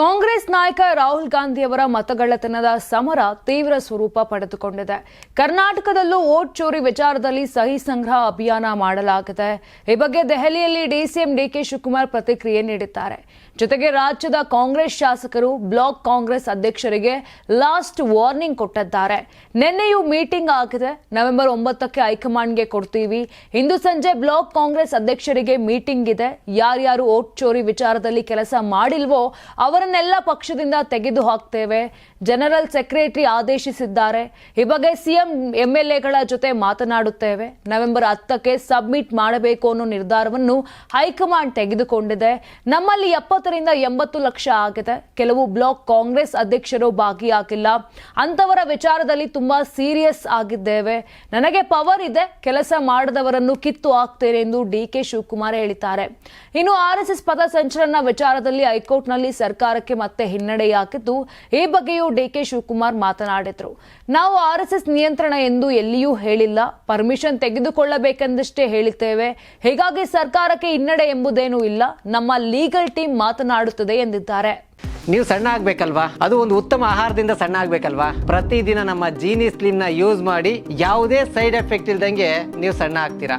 ಕಾಂಗ್ರೆಸ್ ನಾಯಕ ರಾಹುಲ್ ಗಾಂಧಿ ಅವರ ಮತಗಳ್ಳತನದ ಸಮರ ತೀವ್ರ ಸ್ವರೂಪ ಪಡೆದುಕೊಂಡಿದೆ. ಕರ್ನಾಟಕದಲ್ಲೂ ವೋಟ್ ಚೋರಿ ವಿಚಾರದಲ್ಲಿ ಸಹಿ ಸಂಗ್ರಹ ಅಭಿಯಾನ ಮಾಡಲಾಗಿದೆ. ಈ ಬಗ್ಗೆ ದೆಹಲಿಯಲ್ಲಿ ಡಿಸಿಎಂ ಡಿಕೆ ಶಿವಕುಮಾರ್ ಪ್ರತಿಕ್ರಿಯೆ ನೀಡಿದ್ದಾರೆ. ಜೊತೆಗೆ ರಾಜ್ಯದ ಕಾಂಗ್ರೆಸ್ ಶಾಸಕರು ಬ್ಲಾಕ್ ಕಾಂಗ್ರೆಸ್ ಅಧ್ಯಕ್ಷರಿಗೆ ಲಾಸ್ಟ್ ವಾರ್ನಿಂಗ್ ಕೊಟ್ಟಿದ್ದಾರೆ. ನಿನ್ನೆಯೂ ಮೀಟಿಂಗ್ ಆಗಿದೆ. ನವೆಂಬರ್ ಒಂಬತ್ತಕ್ಕೆ ಹೈಕಮಾಂಡ್ಗೆ ಕೊಡ್ತೀವಿ. ಇಂದು ಸಂಜೆ ಬ್ಲಾಕ್ ಕಾಂಗ್ರೆಸ್ ಅಧ್ಯಕ್ಷರಿಗೆ ಮೀಟಿಂಗ್ ಇದೆ. ಯಾರ್ಯಾರು ಓಟ್ ಚೋರಿ ವಿಚಾರದಲ್ಲಿ ಕೆಲಸ ಮಾಡಿಲ್ವೋ ಅವರನ್ನೆಲ್ಲ ಪಕ್ಷದಿಂದ ತೆಗೆದು ಹಾಕ್ತೇವೆ ಜನರಲ್ ಸೆಕ್ರೆಟರಿ ಆದೇಶಿಸಿದ್ದಾರೆ. ಈ ಬಗ್ಗೆ ಸಿಎಂ, ಎಂಎಲ್ಎಗಳ ಜೊತೆ ಮಾತನಾಡುತ್ತೇವೆ. ನವೆಂಬರ್ ಹತ್ತಕ್ಕೆ ಸಬ್ಮಿಟ್ ಮಾಡಬೇಕು ಅನ್ನೋ ನಿರ್ಧಾರವನ್ನು ಹೈಕಮಾಂಡ್ ತೆಗೆದುಕೊಂಡಿದೆ. ನಮ್ಮಲ್ಲಿ ಎಪ್ಪತ್ತರಿಂದ ಎಂಬತ್ತು ಲಕ್ಷ ಆಗಿದೆ. ಕೆಲವು ಬ್ಲಾಕ್ ಕಾಂಗ್ರೆಸ್ ಅಧ್ಯಕ್ಷರು ಭಾಗಿಯಾಗಿಲ್ಲ. ಅಂತವರ ವಿಚಾರದಲ್ಲಿ ತುಂಬಾ ಸೀರಿಯಸ್ ಆಗಿದ್ದೇವೆ. ನನಗೆ ಪವರ್ ಇದೆ. ಕೆಲಸ ಮಾಡದವರನ್ನು ಕಿತ್ತು ಹಾಕ್ತೇನೆ ಎಂದು ಡಿ ಕೆ ಶಿವಕುಮಾರ್ ಹೇಳಿದ್ದಾರೆ. ಇನ್ನು ಆರ್ಎಸ್ಎಸ್ ಪದ ಸಂಚಲನ ವಿಚಾರದಲ್ಲಿ ಹೈಕೋರ್ಟ್ನಲ್ಲಿ ಸರ್ಕಾರಕ್ಕೆ ಮತ್ತೆ ಹಿನ್ನಡೆಯಾಗಿದ್ದು, ಈ ಬಗ್ಗೆಯೂ ಡಿಕೆ ಶಿವಕುಮಾರ್ ಮಾತನಾಡಿದ್ರು. ನಾವು ಆರ್ಎಸ್ಎಸ್ ನಿಯಂತ್ರಣ ಎಂದು ಎಲ್ಲಿಯೂ ಹೇಳಿಲ್ಲ. ಪರ್ಮಿಷನ್ ತೆಗೆದುಕೊಳ್ಳಬೇಕೆಂದಷ್ಟೇ ಹೇಳುತ್ತೇವೆ ಹೀಗಾಗಿ ಸರ್ಕಾರಕ್ಕೆ ಹಿನ್ನಡೆ ಎಂಬುದೇನೂ ಇಲ್ಲ. ನಮ್ಮ ಲೀಗಲ್ ಟೀಮ್ ಮಾತನಾಡುತ್ತದೆ ಎಂದಿದ್ದಾರೆ. ನೀವು ಸಣ್ಣ ಆಗ್ಬೇಕಲ್ವಾ? ಅದು ಒಂದು ಉತ್ತಮ ಆಹಾರದಿಂದ ಸಣ್ಣ ಆಗ್ಬೇಕಲ್ವಾ? ಪ್ರತಿದಿನ ನಮ್ಮ ಜೀನಿ ಸ್ಲಿಮ್ನ ಯೂಸ್ ಮಾಡಿ ಯಾವುದೇ ಸೈಡ್ ಎಫೆಕ್ಟ್ ಇಲ್ದಂಗೆ ನೀವು ಸಣ್ಣ ಆಗ್ತೀರಾ?